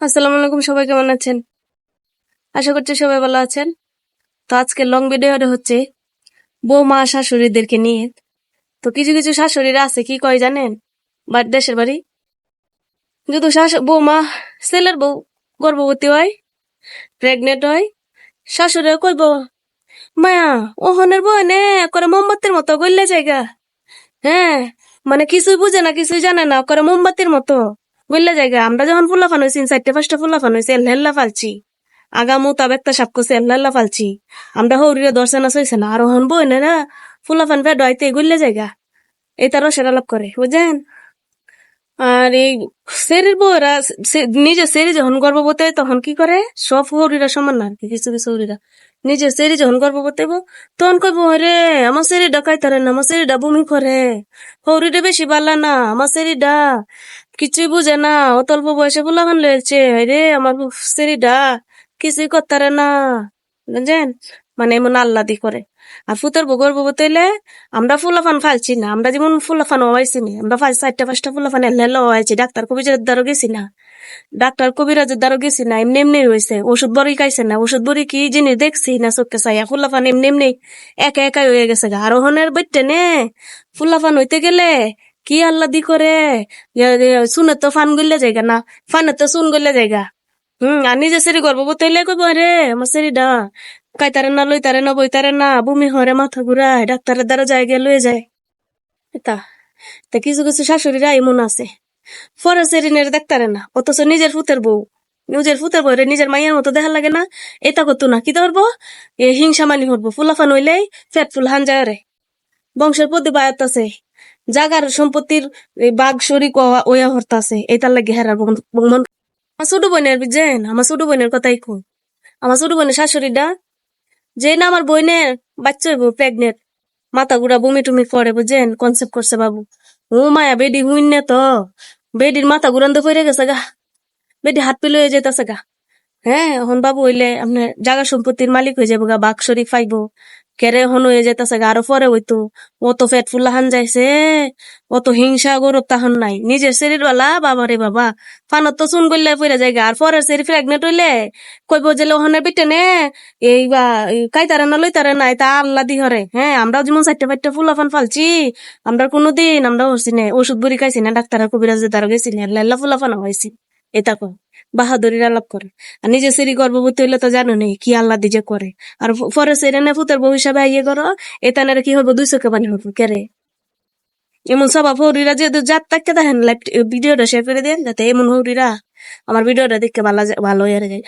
আসসালামু আলাইকুম, সবাই কেমন আছেন? আশা করছি সবাই ভালো আছেন। তো আজকে লং ভিডিওটা হচ্ছে বৌমা শাশুড়িদেরকে নিয়ে। তো কিছু কিছু শাশুড়িরা আছে, কি কয় জানেন? বা দেশের বাড়ি। যদি শাশু বৌমা ছেলের বউ গর্ভবতী হয় প্রেগনেন্ট হয় শাশুড়ি কইব মায়া ওহনের বউ নে করে মোমবাতির মতো গল্লে জায়গা হ্যাঁ মানে কিছুই বুঝে না, কিছুই জানে না করে মোমবাতির মতো। গল্লে জায়গা, আমরা যখন ফুলাফান হয়েছি চারটে পাঁচটা ফুলাফান হয়েছি হেল্লা ফালছি। আগা মুতাব একটা সাপ করছে হেল্লা ফালছি। আমরা হৌরিরে দর্শন সইছে না। আর হন বই না ফুলাফান ফেড হইতে গল্লে জায়গা। এই তারও সেরা লাভ করে বুঝেন আর এই শরীর বউরা সে- নিজের শরীর যখন গর্ভবতী তখন কি করে? সব হরিরা সমান না কিছু কিছু হরিরা। নিজের শরীর যখন গর্ভবতী হইব, তখন কইব রে আমার শরীরটা কাইতারে না? আমার শরীরটা বমি করে। হরিটা বেশি বালা না, আমার শরীরটা কিছুই বুঝে না। অত অল্প বয়সে বলা মান লয়েছে রে আমার শরীরটা কিছুই করতারে না। বুঝেন? মানে এমন আল্লাদি করে। আর ফুতের বগর গর্ভবতী হইলে আমরা ফুলাফান ফালছি না। আমরা যেমন ফুলাফান হওয়াইছি না, আমরা ফাল চারটা পাঁচটা ফুলাফান এলে হওয়াইছি। ডাক্তার কবিরাজের দ্বারও গেছি না। ডাক্তার কবিরাজের দ্বারও গেছি না, এমনি এমনি হয়েছে ওষুধ বড়ি খাইছে না। ওষুধ বড়ি কি জিনিস দেখছি না চোখে চাইয়া? ফুলাফান এমনি এমনি একা একাই হয়ে গেছে আর ওহনের বইতে নে, ফুলাফান হইতে গেলে কি আল্লাহ দি করে? শুনে তো ফান গইলে জায়গা না, ফানে তো শুন গইলে জায়গা। হম, আর নিজে সেরি গর্ভবতী হইলে কইব রে আমার সেরিডা কাইতারে না লইতারে না বইতারে না, বমি হরে মাথা ঘুরায়, ডাক্তারের দ্বারা যায় গিয়ে লয়ে যায়। এটা তা কিছু কিছু শাশুড়িরা এমন আছে। পরে সেরিনের ডাক্তারে না, অথচ নিজের ফুতের বউ। নিজের ফুতের বউ নিজের মাইয়ের মতো দেখা লাগে না, এটা করতো না, কি ধরবো? এ হিংসা মানি করব ফুলাফান হইলেই ফেট ফুল হান যায় রে। বংশের প্রতি বায়াত আছে জাগার সম্পত্তির বাঘ শরিক ওয়া হরতাছে। এটার লাগে হেরার বংমন আমার ছোট বোনের বুঝছেন আমার ছোট বোনের কথাই কই। আমার ছোট বোনের শাশুড়িটা যে না আমার বোনের বাচ্চা হইব প্রেগনেন্ট মাথা গুড়া বমি টুমি করে বুঝছেন কনসেপ্ট করছে বাবু। ও মায়া, বেডি হুইন না তো। বেডির মাথা ঘুরান তো পড়ে গেছে গা। বেডি হাত পিলে হয়ে যেতেছে গা। হ্যাঁ এখন বাবু হইলে আপনার জাগা সম্পত্তির মালিক হয়ে যাব গা, বাঘ শরীফ পাইবো। কেরে হন হয়ে যেতেছে গা আরও পরে হইতো। অত ফেট ফুলা হান যাইছে অত হিংসা গরু তাহন নাই। নিজের শরীর বালা, বাবা রে বাবা। ফানত তো চুন গল্লে পড়ে যায় আর পরের শরীর প্রেগনেন্ট হইলে কইব যে লোহনের বিটে নে, এই বা কাই কাইতারে না লইতারে নাই, তা আল্লাহ দি হরে। হ্যাঁ আমরাও যেমন চারটে পাঁচটা ফুলা ফান ফালছি আমরা কোনোদিন আমরা হচ্ছি না, ওষুধ বড়ি খাইছি না ডাক্তার কবিরাজের দ্বারা গেছি ফুলা ফান হয়েছি এটা কো বাহাদুরির আলাপ করে। আর নিজে সেরি গর্ভবতী হইলে তো জানো নেই কি আল্লাহ দিজে করে। আর পরে সেরে না ফুতের বউ হিসাবে আইয়ে করো এটা কি হব দুই চোখে পানি হব কেরে এমন সব ফৌরিরা যেহেতু যার তাকে দেখেন? ভিডিওটা শেয়ার করে দেন, যাতে এমন হৌরিরা আমার ভিডিওটা দেখতে ভালো ভালো হয়ে যায়।